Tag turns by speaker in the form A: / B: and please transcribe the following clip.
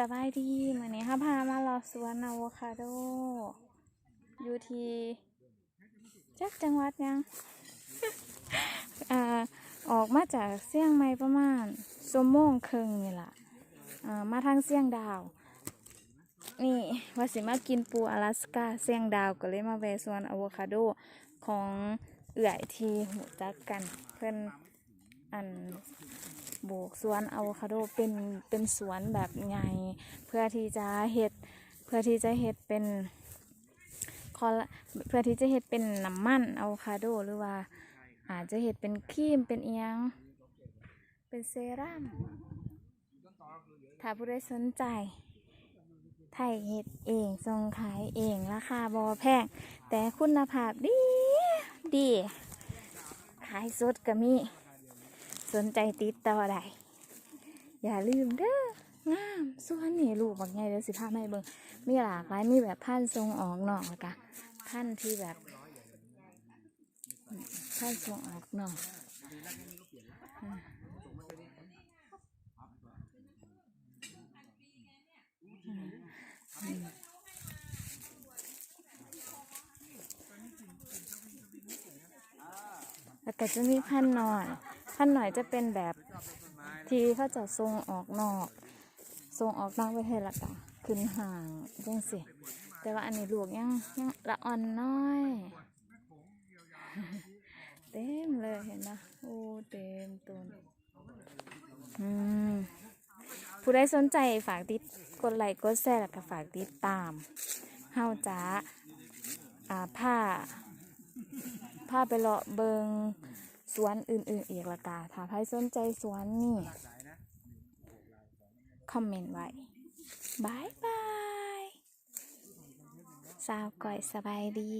A: สบายดีมือนี้ค่ะพามารอสวนอะโวคาโด อยู่ที่จักจังหวัดยังอ่าออกมาจากเสียงใหม่ประมาณชั่วโมงครึ่งนี่แหละอ่ามาทางเสียงดาว นี่ว่าสิมากินปูอลาสกาเสียงดาวก็เลยมาแวะสวนอะโวคาโดของเอื่อยที่หูจักกันเพิ่อน อันโบกสวนอะโวคาโดเป็นเป็นสวนแบบใหญ่เพื่อที่จะเฮ็ดเพื่อที่จะเฮ็ดเป็นคอลเพื่อที่จะเฮ็ดเป็นน้ำมันอะโวคาโดหรือว่าอาจจะเฮ็ดเป็นครีมเป็นเอียง เป็นเซรั่มถ้าผู้ใดสนใจไทยเฮ็ดเองส่งขายเองราคาบอแพงแต่คุณภาพดี ดี ขายสดก็มี สนใจติดต่อได้อย่าลืมเด้องามส่วนนี่ลูกบางไงเดี๋ยวสิพาไม่เบิ่งมีหลากหลายมีแบบพันทรงออกนอกกะพันที่แบบพันทรงออกนอกอืมแล้วก็จะมีพันหน่อย พันหน่อยจะเป็นแบบที่เขาจะทรงออกนอกทรงออกนอกประเทศละกะขึ้นห่างจังสิ แต่ว่าอันนี้ลูกยังยังละอ่อนน้อย เต็มเลยเห็นนะโอ้เต็มต้นอืมผู้ใดสนใจฝากติดกดไลค์กดแชร์แล้วก็ฝากติดตามเฮาจ้าอ่าผ้าผ้าไปเลาะเบิง สวนอื่นๆอีกละกาถ้าใครสนใจสวนนี่คอมเมนต์ไว้บายบายสาวก่อยสบายดี